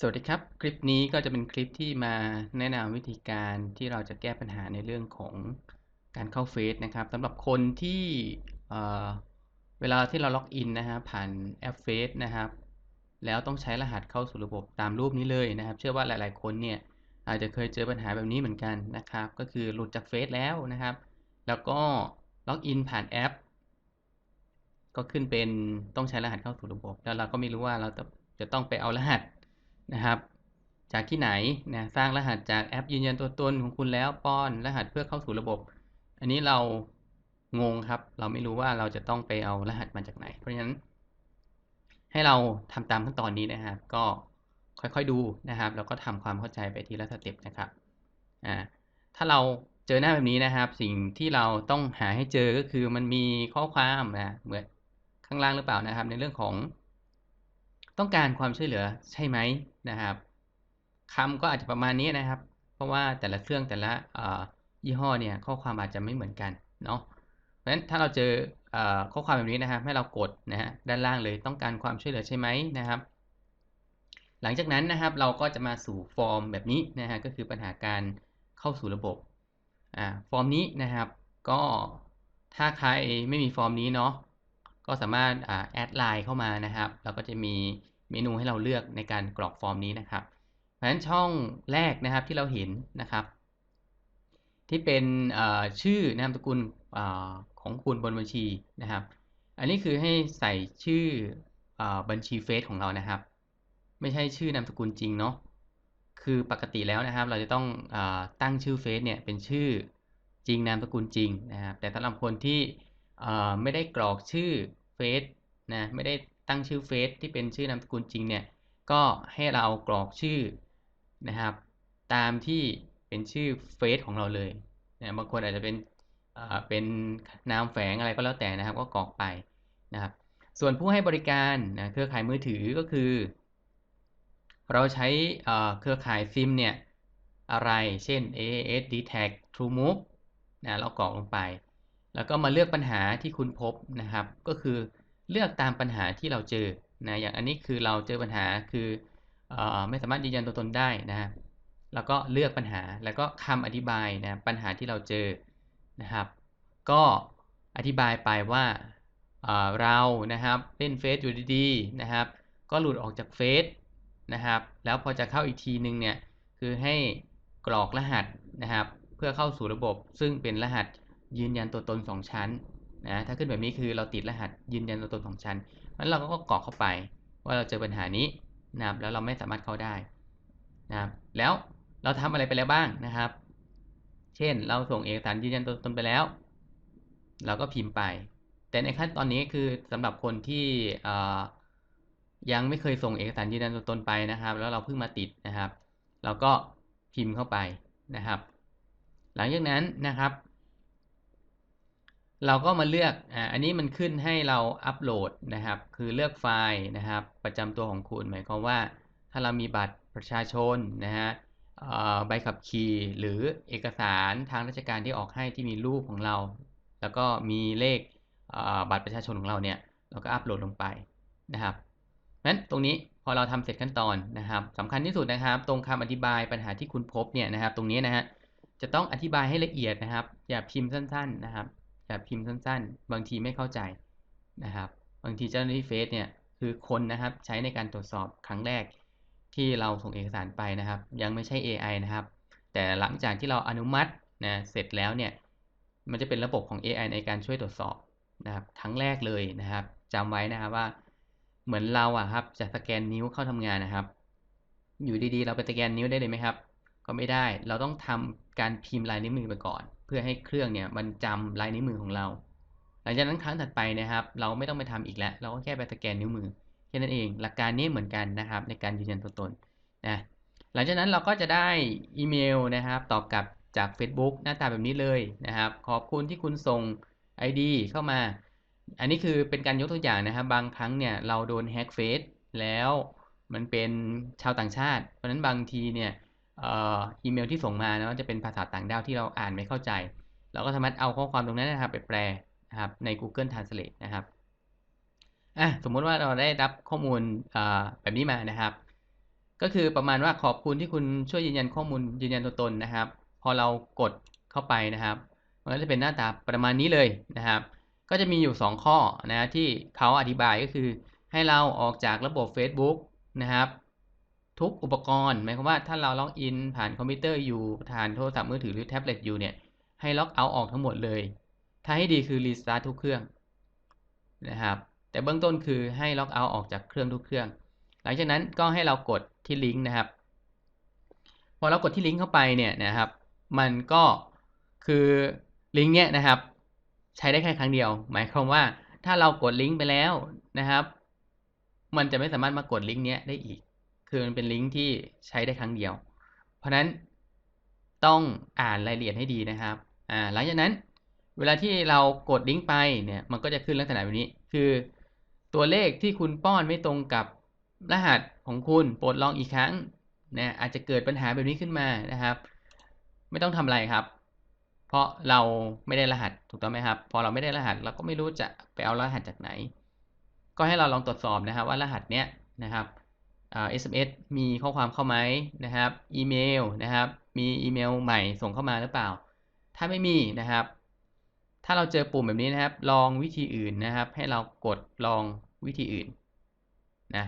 สวัสดีครับ คลิปนี้ก็จะเป็นคลิปที่มาแนะนำวิธีการที่เราจะแก้ปัญหาในเรื่องของการเข้าเฟซนะครับสำหรับคนที่เเวลาที่เราล็อกอินนะฮะผ่านแอปเฟซนะครับ แล้วต้องใช้รหัสเข้าสู่ระบบตามรูปนี้เลยนะครับ เชื่อว่าหลายๆ คนเนี่ยอาจจะเคยเจอปัญหาแบบนี้เหมือนกันนะครับ ก็คือหลุดจากเฟซแล้วนะครับ แล้วก็ล็อกอินผ่านแอป ก็ขึ้นเป็นต้องใช้รหัสเข้าสู่ระบบ แล้วเราก็ไม่รู้ว่าเราจะจะต้องไปเอารหัส นะครับ จากที่ไหนนะสร้างรหัสจากแอปยืนยันตัวตนของคุณแล้วป้อนรหัสเพื่อเข้าสู่ระบบ อันนี้เรางงครับ เราไม่รู้ว่าเราจะต้องไปเอารหัสมาจากไหน เพราะฉะนั้น ให้เราทำตามขั้นตอนนี้นะครับ ก็ค่อยๆดูนะครับ แล้วก็ทำความเข้าใจไปทีละสเต็ปนะครับอ่าถ้าเราเจอหน้าแบบนี้นะครับ สิ่งที่เราต้องหาให้เจอก็คือมันมีข้อความนะเหมือนข้างล่างหรือเปล่านะครับ ในเรื่องของ ต้องการความช่วยเหลือใช่ไหมนะครับคำก็อาจจะประมาณนี้นะครับ เพราะว่าแต่ละเครื่องแต่ละยี่ห้อเนี่ยข้อความอาจจะไม่เหมือนกันเนาะเพราะฉะนั้นถ้าเราเจอข้อความแบบนี้นะครับให้เรากดนะฮะด้านล่างเลยต้องการความช่วยเหลือใช่ไหมนะครับ หลังจากนั้นนะครับเราก็จะมาสู่ฟอร์มแบบนี้นะฮะก็คือปัญหาการเข้าสู่ระบบอ่าฟอร์มนี้นะครับ ก็ถ้าใครไม่มีฟอร์มนี้เนาะ ก็สามารถแอดไลน์เข้ามานะครับเราก็จะมีเมนูให้เราเลือกในการกรอกฟอร์มนี้นะครับ เพราะฉะนั้นช่องแรกนะครับที่เราเห็นนะครับ ที่เป็นชื่อนามสกุลอของคุณบนบัญชีนะครับ อันนี้คือให้ใส่ชื่ออบัญชีเฟซของเรานะครับ ไม่ใช่ชื่อนามสกุลจริงเนาะคือปกติแล้วนะครับ เราจะต้องอตั้งชื่อเฟซเนี่ยเป็นชื่อจริงนามสกุลจริงนะครับ แต่สำหรับคนที่ ไม่ได้กรอกชื่อเฟซนะไม่ได้ตั้งชื่อเฟซที่เป็นชื่อนามสกุลจริงเนี่ยก็ให้เรากรอกชื่อนะครับ ตามที่เป็นชื่อเฟซของเราเลยนะบางคนอาจจะเป็นเป็นนามแฝงอะไรก็แล้วแต่นะครับ ก็กรอกไปนะครับ ส่วนผู้ให้บริการนะเครือข่ายมือถือก็คือ เราใช้เครือข่ายซิมเนี่ยอะไร เช่น AAS d t a c TrueMove นะเรากรอกลงไป แล้วก็มาเลือกปัญหาที่คุณพบนะครับ ก็คือเลือกตามปัญหาที่เราเจอนะอย่างอันนี้คือเราเจอปัญหาคืออไม่สามารถยืนยันตัวตนได้นะครับแล้วก็เลือกปัญหาแล้วก็คำอธิบายนะปัญหาที่เราเจอนะครับ ก็อธิบายไปว่าเรานะครับเล่นเฟซอยู่ดีๆนะครับ ก็หลุดออกจากเฟซนะครับ แล้วพอจะเข้าอีกทีนึงเนี่ยคือให้กรอกรหัสนะครับ เพื่อเข้าสู่ระบบซึ่งเป็นรหัส ยืนยันตัวตน 2 ชั้นนะถ้าขึ้นแบบนี้คือเราติดรหัสยืนยันตัวตน 2 ชั้นนั้นเราก็กรอกเข้าไปว่าเราเจอปัญหานี้นะครับแล้วเราไม่สามารถเข้าได้นะครับแล้วเราทำอะไรไปแล้วบ้างนะครับ เช่นเราส่งเอกสารยืนยันตัวตนไปแล้ว เราก็พิมพ์ไป แต่ในขั้นตอนนี้คือสำหรับคนที่ยังไม่เคยส่งเอกสารยืนยันตัวตนไปนะครับ แล้วเราเพิ่งมาติดนะครับ เราก็พิมพ์เข้าไปนะครับ หลังจากนั้นนะครับ เราก็มาเลือกอ่าอันนี้มันขึ้นให้เราอัปโหลดนะครับ คือเลือกไฟล์นะครับ ประจำตัวของคุณหมายความว่า ถ้าเรามีบัตรประชาชนนะฮะใบขับขี่หรือเอกสารทางราชการที่ออกให้ที่มีรูปของเรา แล้วก็มีเลขบัตรประชาชนของเราเนี่ยเราก็อัปโหลดลงไปนะครับนั้นตรงนี้พอเราทำเสร็จขั้นตอนนะครับสำคัญที่สุดนะครับ ตรงคำอธิบายปัญหาที่คุณพบเนี่ยนะครับ ตรงนี้นะฮะจะต้องอธิบายให้ละเอียดนะครับ อย่าพิมพ์สั้น ๆนะครับ แบบพิมพ์สั้นๆ บางทีไม่เข้าใจนะครับ บางทีเจ้าหน้าที่เฟซเนี่ยคือคนนะครับใช้ในการตรวจสอบครั้งแรกที่เราส่งเอกสารไปนะครับ ยังไม่ใช่ AI นะครับ แต่หลังจากที่เราอนุมัตินะเสร็จแล้วเนี่ยมันจะเป็นระบบของ AI ในการช่วยตรวจสอบนะครับครั้งแรกเลยนะครับจำไว้นะครับว่าเหมือนเราอะครับจะสแกนนิ้วเข้าทำงานนะครับ อยู่ดีๆ เราไปสแกนนิ้วได้เลยไหมครับ ก็ไม่ได้เราต้องทำการพิมพ์ลายนิ้วมือไปก่อน เพื่อให้เครื่องเนี่ยมันจำลายนิ้วมือของเรา หลังจากนั้นครั้งถัดไปนะครับ เราไม่ต้องไปทำอีกแล้ว เราก็แค่ไปสแกนนิ้วมือแค่นั้นเอง หลักการนี้เหมือนกันนะครับ ในการยืนยันตัวตนนะหลังจากนั้นเราก็จะได้อีเมลนะครับ ตอบกลับจาก Facebook หน้าตาแบบนี้เลยนะครับ ขอบคุณที่คุณส่ง ID เข้ามา อันนี้คือเป็นการยกตัวอย่างนะครับ บางครั้งเนี่ยเราโดนแฮ็กเฟซแล้วมันเป็นชาวต่างชาติ เพราะฉะนั้นบางทีเนี่ย อีเมลที่ส่งมานะจะเป็นภาษาต่างด้าวที่เราอ่านไม่เข้าใจ เราก็สามารถเอาข้อความตรงนั้นนะครับไปแปลนะครับใน Google Translate นะครับอะสมมุติว่าเราได้รับข้อมูลแบบนี้มานะครับ ก็คือประมาณว่าขอบคุณที่คุณช่วยยืนยันข้อมูลยืนยันตัวตนนะครับ พอเรากดเข้าไปนะครับมันก็จะเป็นหน้าตาประมาณนี้เลยนะครับ ก็จะมีอยู่ 2 ข้อนะที่เขาอธิบายก็คือให้เราออกจากระบบ Facebook นะครับ ทุกอุปกรณ์หมายความว่าถ้าเราล็อกอินผ่านคอมพิวเตอร์อยู่ผ่านโทรศัพท์มือถือหรือแท็บเล็ตอยู่เนี่ยให้ล็อกเอาท์ออกทั้งหมดเลย ถ้าให้ดีคือรีสตาร์ททุกเครื่องนะครับแต่เบื้องต้นคือให้ล็อกเอาท์ออกจากเครื่องทุกเครื่อง หลังจากนั้นก็ให้เรากดที่ลิงก์นะครับ พอเรากดที่ลิงก์เข้าไปเนี่ยนะครับ มันก็คือลิงก์เนี้ยนะครับ ใช้ได้แค่ครั้งเดียว หมายความว่าถ้าเรากดลิงก์ไปแล้วนะครับ มันจะไม่สามารถมากดลิงก์เนี้ยได้อีก คือมันเป็นลิงก์ที่ใช้ได้ครั้งเดียว เพราะนั้นต้องอ่านรายละเอียดให้ดีนะครับอ่าหลังจากนั้นเวลาที่เรากดลิงก์ไปเนี่ยมันก็จะขึ้นลักษณะแบบนี้ คือตัวเลขที่คุณป้อนไม่ตรงกับรหัสของคุณโปรดลองอีกครั้งนะอาจจะเกิดปัญหาแบบนี้ขึ้นมานะครับ ไม่ต้องทำอะไรครับ เพราะเราไม่ได้รหัสถูกต้องไหมครับพอเราไม่ได้รหัสเราก็ไม่รู้จะไปเอารหัสจากไหน ก็ให้เราลองตรวจสอบนะครับว่ารหัสเนี้ยนะครับ SMS มีข้อความเข้าไหมนะครับอีเมลนะครับมีอีเมลใหม่ส่งเข้ามาหรือเปล่า ถ้าไม่มีนะครับ ถ้าเราเจอปุ่มแบบนี้นะครับ ลองวิธีอื่นนะครับ ให้เรากดลองวิธีอื่นนะ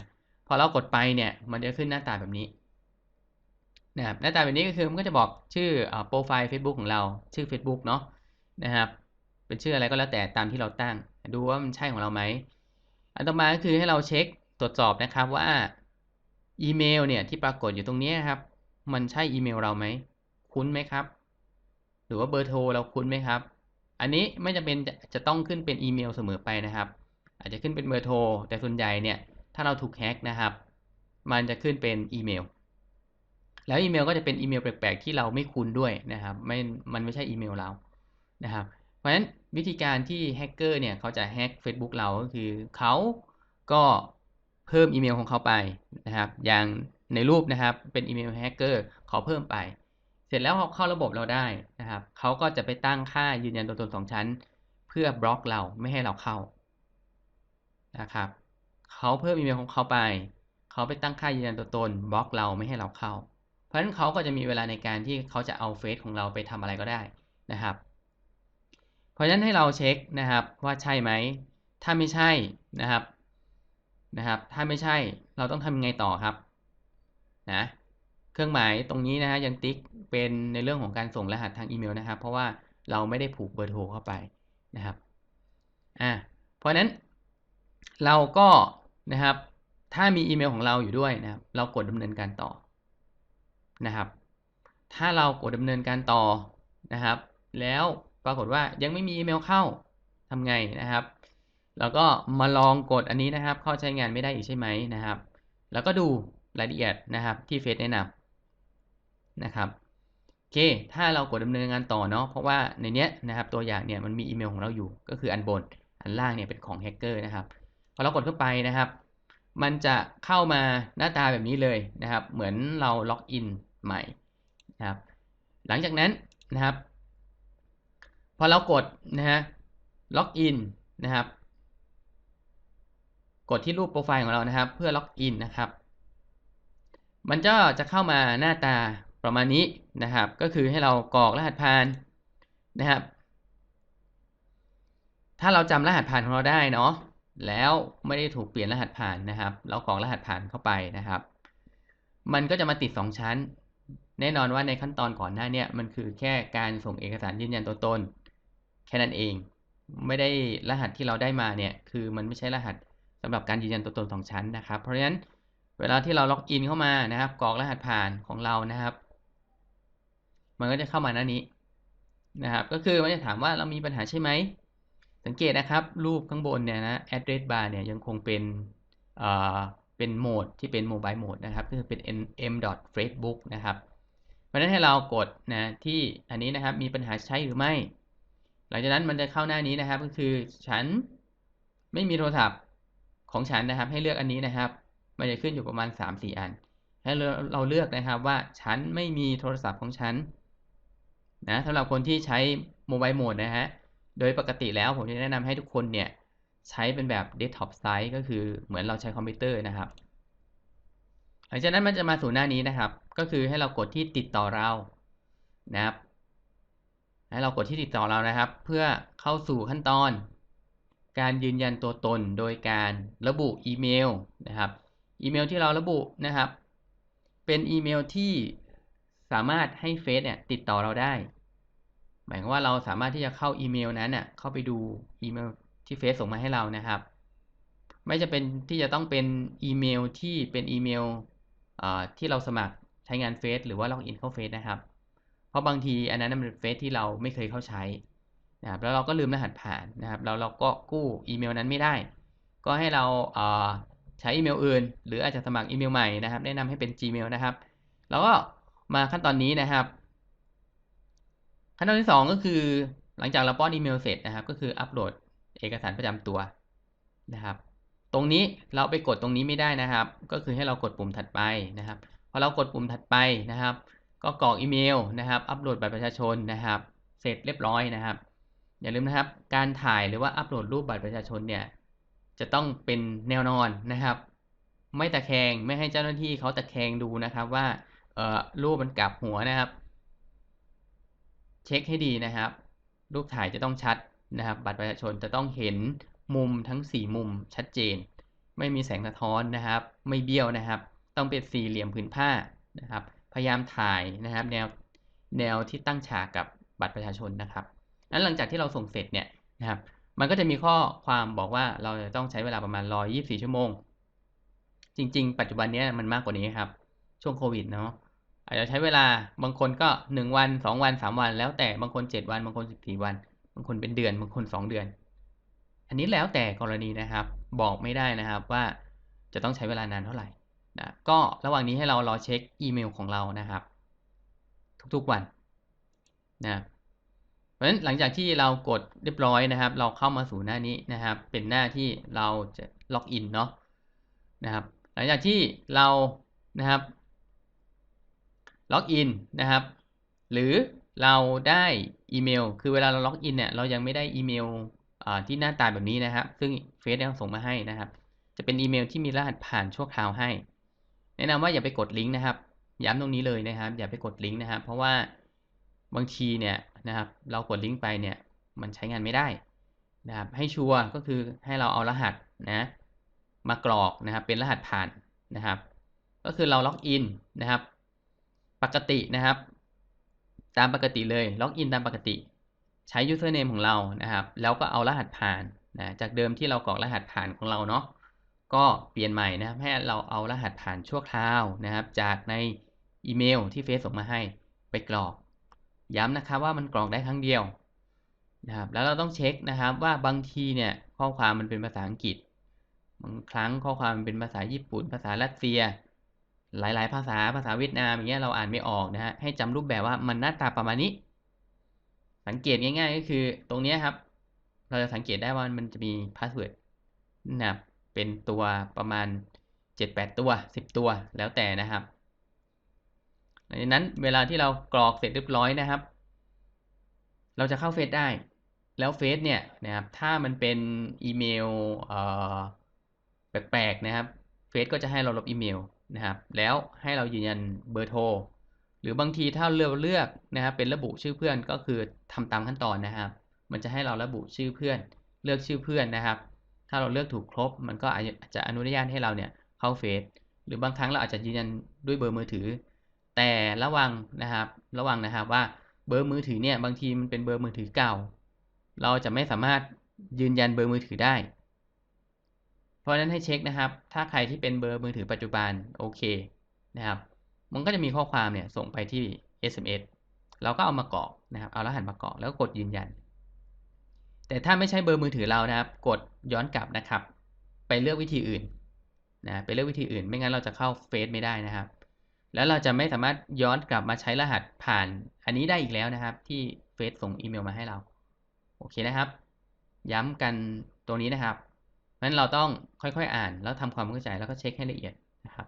พอเรากดไปเนี่ยมันจะขึ้นหน้าตาแบบนี้นะครับหน้าตาแบบนี้ก็คือมันก็จะบอกชื่อโปรไฟล์ Facebook ของเราชื่อ Facebook เนาะนะครับ เป็นชื่ออะไรก็แล้วแต่ตามที่เราตั้ง ดูว่ามันใช่ของเราไหมอันต่อมาก็คือให้เราเช็คตรวจสอบนะครับว่า อีเมลเนี่ยที่ปรากฏอยู่ตรงนี้ครับ มันใช่อีเมลเราไหม คุ้นไหมครับ หรือว่าเบอร์โทรเราคุ้นไหมครับ อันนี้ไม่จำเป็นจะจะต้องขึ้นเป็นอีเมลเสมอไปนะครับ อาจจะขึ้นเป็นเบอร์โทร แต่ส่วนใหญ่เนี่ย ถ้าเราถูกแฮ็กนะครับ มันจะขึ้นเป็นอีเมล แล้วอีเมลก็จะเป็นอีเมลแปลกๆที่เราไม่คุ้นด้วยนะครับ ไม่ มันไม่ใช่อีเมลเรา นะครับ เพราะฉะนั้นวิธีการที่แฮกเกอร์เนี่ยเขาจะแฮ็ก Facebook เราก็คือเขาก็ เพิ่มอีเมลของเขาไปนะครับ อย่างในรูปนะครับเป็นอีเมลแฮกเกอร์ขอเพิ่มไป เสร็จแล้วเขาเข้าระบบเราได้นะครับเขาก็จะไปตั้งค่ายืนยันตัวตนสองชั้น เพื่อบล็อกเราไม่ให้เราเข้านะครับเขาเพิ่มอีเมลของเขาไปเขาไปตั้งค่ายืนยันตัวตนบล็อกเราไม่ให้เราเข้า เพราะฉะนั้นเขาก็จะมีเวลาในการที่เขาจะเอาเฟซของเราไปทำอะไรก็ได้นะครับ เพราะฉะนั้นให้เราเช็คนะครับว่าใช่ไหม ถ้าไม่ใช่นะครับ นะครับ ถ้าไม่ใช่เราต้องทำยังไงต่อครับนะเครื่องหมายตรงนี้นะฮะยังติ๊กเป็นในเรื่องของการส่งรหัสทางอีเมลนะครับ เพราะว่าเราไม่ได้ผูกเบอร์โทรเข้าไปนะครับอ่าเพราะนั้นเราก็นะครับ ถ้ามีอีเมลของเราอยู่ด้วยนะครับ เรากดดำเนินการต่อนะครับ ถ้าเรากดดำเนินการต่อนะครับ แล้วปรากฏว่ายังไม่มีอีเมลเข้าทำไงนะครับ แล้วก็มาลองกดอันนี้นะครับ เข้าใช้งานไม่ได้อีกใช่ไหมนะครับ แล้วก็ดูรายละเอียดนะครับที่เฟซแนะนำนะครับโอเค ถ้าเรากดดำเนินงานต่อเนาะเพราะว่าในเนี้ยนะครับตัวอย่างเนี่ยมันมีอีเมลของเราอยู่ ก็คืออันบนอันล่างเนี่ยเป็นของแฮกเกอร์นะครับพอเรากดเข้าไปนะครับ มันจะเข้ามาหน้าตาแบบนี้เลยนะครับ เหมือนเราล็อกอินใหม่นะครับ หลังจากนั้นนะครับ พอเรากดนะฮะล็อกอินนะครับ กดที่รูปโปรไฟล์ของเรานะครับ เพื่อล็อกอินนะครับ มันก็จะเข้ามาหน้าตาประมาณนี้นะครับ ก็คือให้เรากรอกรหัสผ่านนะครับ ถ้าเราจำรหัสผ่านของเราได้เนาะแล้วไม่ได้ถูกเปลี่ยนรหัสผ่านนะครับ เรากรอกรหัสผ่านเข้าไปนะครับ มันก็จะมาติด 2 ชั้น แน่นอนว่าในขั้นตอนก่อนหน้าเนี้มันคือแค่การส่งเอกสารยืนยันตัวตน แค่นั้นเอง ไม่ได้รหัสที่เราได้มาเนี่ยคือมันไม่ใช่รหัส สำหรับการยืนยันตัวตนสองชั้นนะครับ เพราะฉะนั้นเวลาที่เราล็อกอินเข้ามานะครับ กรอกรหัสผ่านของเรานะครับ มันก็จะเข้ามาหน้านี้นะครับ ก็คือมันจะถามว่าเรามีปัญหาใช่ไหม สังเกตนะครับ รูปข้างบนเนี่ยนะ address bar เนี่ยยังคงเป็นเอ่อเป็นโหมดที่เป็นโมบายโหมดนะครับก็คือเป็น m.facebook นะครับเพราะฉะนั้นให้เรากดนะที่อันนี้นะครับมีปัญหาใช้หรือไม่ หลังจากนั้นมันจะเข้าหน้านี้นะครับ ก็คือฉันไม่มีโทรศัพท์ ของฉันนะครับ ให้เลือกอันนี้นะครับ มันจะขึ้นอยู่ประมาณ 3-4 อัน ให้เราเลือกนะครับว่าฉันไม่มีโทรศัพท์ของฉันนะสำหรับคนที่ใช้โมบายโหมดนะฮะ โดยปกติแล้วผมจะแนะนำให้ทุกคนเนี่ยใช้เป็นแบบเดสก์ท็อปไซส์ก็คือเหมือนเราใช้คอมพิวเตอร์นะครับ หลังจากนั้นมันจะมาสู่หน้านี้นะครับ ก็คือให้เรากดที่ติดต่อเรานะครับ ให้เรากดที่ติดต่อเรานะครับ เพื่อเข้าสู่ขั้นตอน การยืนยันตัวตนโดยการระบุอีเมลนะครับอีเมลที่เราระบุนะครับ เป็นอีเมลที่สามารถให้เฟซเนี่ยติดต่อเราได้ หมายความว่าเราสามารถที่จะเข้าอีเมลนั้นน่ะเข้าไปดูอีเมลที่เฟซส่งมาให้เรานะครับ ไม่จะเป็นที่จะต้องเป็นอีเมลที่เป็นอีเมลที่เราสมัครใช้งานเฟซหรือว่าล็อกอินเข้าเฟซนะครับ เพราะบางทีอันนั้นมันเป็นเฟซที่เราไม่เคยเข้าใช้ นะครับแล้วเราก็ลืมรหัสผ่านนะครับแล้วเราก็กู้อีเมลนั้นไม่ได้ ก็ให้เราใช้อีเมลอื่น หรืออาจจะสมัครอีเมลใหม่นะครับ แนะนำให้เป็น Gmail นะครับ แล้วก็มาขั้นตอนนี้นะครับ ขั้นตอนที่ 2 ก็คือหลังจากเราป้อนอีเมลเสร็จนะครับ ก็คืออัปโหลดเอกสารประจำตัวนะครับ ตรงนี้เราไปกดตรงนี้ไม่ได้นะครับ ก็คือให้เรากดปุ่มถัดไปนะครับพอเรากดปุ่มถัดไปนะครับ ก็กรอกอีเมลนะครับ อัปโหลดบัตรประชาชนนะครับ เสร็จเรียบร้อยนะครับ อย่าลืมนะครับ การถ่ายหรือว่าอัปโหลดรูปบัตรประชาชนเนี่ยจะต้องเป็นแนวนอนนะครับ ไม่ตะแคงไม่ให้เจ้าหน้าที่เขาตะแคงดูนะครับว่าเออรูปมันกลับหัวนะครับ เช็คให้ดีนะครับ รูปถ่ายจะต้องชัดนะครับ บัตรประชาชนจะต้องเห็นมุมทั้ง 4 มุมชัดเจน ไม่มีแสงสะท้อนนะครับ ไม่เบี้ยวนะครับ ต้องเป็นสี่เหลี่ยมผืนผ้านะครับ พยายามถ่ายนะครับ แนวแนวที่ตั้งฉากกับบัตรประชาชนนะครับ นั้นหลังจากที่เราส่งเสร็จเนี่ยนะครับ มันก็จะมีข้อความบอกว่าเราจะต้องใช้เวลาประมาณ 124 ชั่วโมง จริง ๆ ปัจจุบันนี้มันมากกว่านี้ครับ ช่วงโควิดเนาะ อาจจะใช้เวลาบางคนก็ 1 วัน 2 วัน 3 วัน แล้วแต่บางคน 7 วัน บางคน 14 วัน บางคนเป็นเดือน บางคน 2 เดือน อันนี้แล้วแต่กรณีนะครับ บอกไม่ได้นะครับว่าจะต้องใช้เวลานานเท่าไหร่นะก็ระหว่างนี้ให้เรารอเช็คอีเมลของเรานะครับ ทุกๆวันนะ ราะฉะนั้นหลังจากที่เรากดเรียบร้อยนะครับ เราเข้ามาสู่หน้านี้นะครับ เป็นหน้าที่เราจะล็อกอินเนาะนะครับ หลังจากที่เรานะครับล็อกอินนะครับ หรือเราได้อีเมล คือเวลาเราล็อกอินเนี่ยเรายังไม่ได้อีเมลที่หน้าตาแบบนี้นะครับ ซึ่งเฟซได้ส่งมาให้นะครับ จะเป็นอีเมลที่มีรหัสผ่านชั่วคราวให้ แนะนำว่าอย่าไปกดลิงก์นะครับ ย้ำตรงนี้เลยนะครับ อย่าไปกดลิงก์นะครับ เพราะว่าบางทีเนี่ย นะครับ เรากดลิงก์ไปเนี่ยมันใช้งานไม่ได้นะครับ ให้ชัวร์ก็คือให้เราเอารหัสนะมากรอกนะครับเป็นรหัสผ่านนะครับ ก็คือเราล็อกอินนะครับ ปกตินะครับ ตามปกติเลยล็อกอินตามปกติ ใช้ username ของเรานะครับ แล้วก็เอารหัสผ่านนะจากเดิมที่เรากรอกรหัสผ่านของเราเนาะก็เปลี่ยนใหม่นะครับให้เราเอารหัสผ่านชั่วคราวนะครับ จากในอีเมลที่เฟซส่งมาให้ไปกรอก ย้ำนะครับว่ามันกรอกได้ครั้งเดียวนะครับแล้วเราต้องเช็คนะครับว่าบางทีเนี่ยข้อความมันเป็นภาษาอังกฤษ บางครั้งข้อความมันเป็นภาษาญี่ปุ่น ภาษารัสเซีย หลาย ๆ ภาษาภาษาเวียดนามอย่างเงี้ยเราอ่านไม่ออกนะฮะให้จำรูปแบบว่ามันหน้าตาประมาณนี้ สังเกตง่ายๆก็คือตรงนี้ครับ เราจะสังเกตได้ว่ามันจะมีพาสเวิร์ดนะครับเป็นตัวประมาณ 7-8 ตัว 10 ตัวแล้วแต่นะครับ ดังนั้นเวลาที่เรากรอกเสร็จเรียบร้อยนะครับ เราจะเข้าเฟซได้ แล้วเฟซเนี่ยนะครับถ้ามันเป็นอีเมลแปลกๆนะครับเฟซก็จะให้เราลบอีเมลนะครับ แล้วให้เรายืนยันเบอร์โทรหรือบางทีถ้าเลือกเลือกนะครับเป็นระบุชื่อเพื่อนก็คือทำตามขั้นตอนนะครับ มันจะให้เราระบุชื่อเพื่อน เลือกชื่อเพื่อนนะครับ ถ้าเราเลือกถูกครบ มันก็อาจจะอนุญาตให้เราเนี่ยเข้าเฟซหรือบางครั้งเราอาจจะยืนยันด้วยเบอร์มือถือ แต่ระวังนะครับ ระวังนะครับว่าเบอร์มือถือเนี่ยบางทีมันเป็นเบอร์มือถือเก่า เราจะไม่สามารถยืนยันเบอร์มือถือได้ เพราะฉะนั้นให้เช็คนะครับ ถ้าใครที่เป็นเบอร์มือถือปัจจุบันโอเคนะครับ มันก็จะมีข้อความเนี่ยส่งไปที่ SMS เราก็เอามากรอกนะครับ เอารหัสมากรอกแล้วกดยืนยัน แต่ถ้าไม่ใช่เบอร์มือถือเรานะครับ กดย้อนกลับนะครับ ไปเลือกวิธีอื่นนะ ไปเลือกวิธีอื่น ไม่งั้นเราจะเข้าเฟซไม่ได้นะครับ แล้วเราจะไม่สามารถย้อนกลับมาใช้รหัสผ่านอันนี้ได้อีกแล้วนะครับ ที่เฟซส่งอีเมลมาให้เรา โอเคนะครับ ย้ำกันตัวนี้นะครับเพราะฉะนั้นเราต้องค่อยๆ อ่านแล้วทำความเข้าใจแล้วก็เช็คให้ละเอียดนะครับ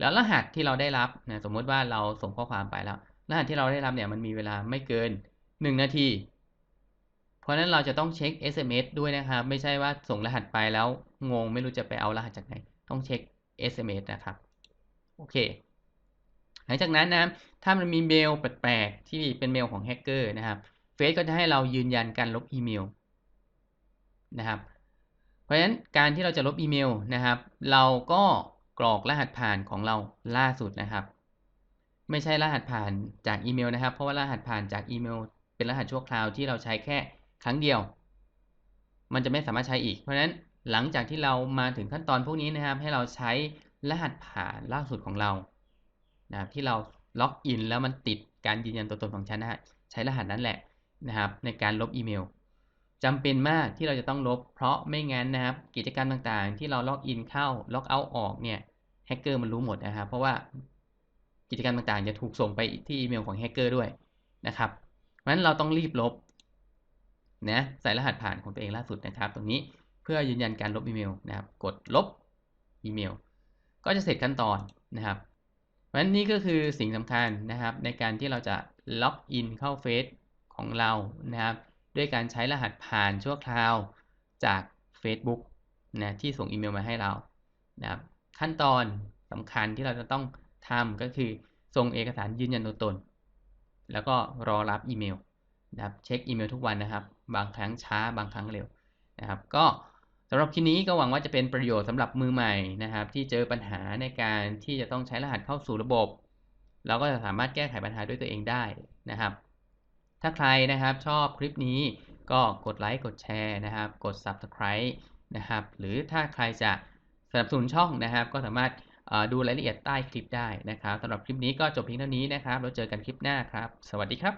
แล้วรหัสที่เราได้รับนะสมมติว่าเราส่งข้อความไปแล้ว รหัสที่เราได้รับเนี่ยมันมีเวลาไม่เกิน 1 นาที เพราะฉะนั้นเราจะต้องเช็ค SMS ด้วยนะครับ ไม่ใช่ว่าส่งรหัสไปแล้วงงไม่รู้จะไปเอารหัสจากไหน ต้องเช็ค SMS นะครับ โอเค หลังจากนั้นนะถ้ามันมีเมลแปลกๆที่เป็นเมลของแฮกเกอร์นะครับเฟซก็จะให้เรายืนยันการลบอีเมลนะครับ เพราะฉะนั้นการที่เราจะลบอีเมลนะครับ เราก็กรอกรหัสผ่านของเราล่าสุดนะครับ ไม่ใช่รหัสผ่านจากอีเมลนะครับ เพราะว่ารหัสผ่านจากอีเมล เป็นรหัสชั่วคราวที่เราใช้แค่ครั้งเดียว มันจะไม่สามารถใช้อีก เพราะฉะนั้นหลังจากที่เรามาถึงขั้นตอนพวกนี้นะครับ ให้เราใช้รหัสผ่านล่าสุดของเรา นะครับที่เราล็อกอินแล้วมันติดการยืนยันตัวตนของฉันนะฮะใช้รหัสนั้นแหละนะครับ ในการลบอีเมลจำเป็นมากที่เราจะต้องลบ เพราะไม่งั้นนะครับ กิจกรรมต่างๆ ที่เราล็อกอินเข้าล็อกเอาท์ออกเนี่ยแฮกเกอร์มันรู้หมดนะครับเพราะว่ากิจกรรมต่างๆ จะถูกส่งไปที่อีเมลของแฮกเกอร์ด้วยนะครับเพราะฉะนั้นเราต้องรีบลบนะใส่รหัสผ่านของตัวเองล่าสุดนะครับ ตรงนี้เพื่อยืนยันการลบอีเมลนะครับ กดลบอีเมล ก็จะเสร็จขั้นตอนนะครับ ราะฉะนั้นนี่ก็คือสิ่งสำคัญนะครับ ในการที่เราจะล็อกอินเข้าเฟซของเรานะครับ ด้วยการใช้รหัสผ่านชั่วคราวจาก Facebook นะที่ส่งอีเมลมาให้เรานะครับขั้นตอนสำคัญที่เราจะต้องทำก็คือส่งเอกสารยืนยันตัวตน แล้วก็รอรับอีเมลนะครับเช็คอีเมลทุกวันนะครับ บางครั้งช้าบางครั้งเร็วนะครับ ก็ สำหรับคลิปนี้ก็หวังว่าจะเป็นประโยชน์สำหรับมือใหม่นะครับ ที่เจอปัญหาในการที่จะต้องใช้รหัสเข้าสู่ระบบ เราก็จะสามารถแก้ไขปัญหาด้วยตัวเองได้นะครับ ถ้าใครนะครับชอบคลิปนี้ก็กดไลค์กดแชร์นะครับ กด Subscribe นะครับ หรือถ้าใครจะสนับสนุนช่องนะครับ ก็สามารถดูรายละเอียดใต้คลิปได้นะครับสำหรับคลิปนี้ก็จบเพียงเท่านี้นะครับแล้วเจอกันคลิปหน้าครับ สวัสดีครับ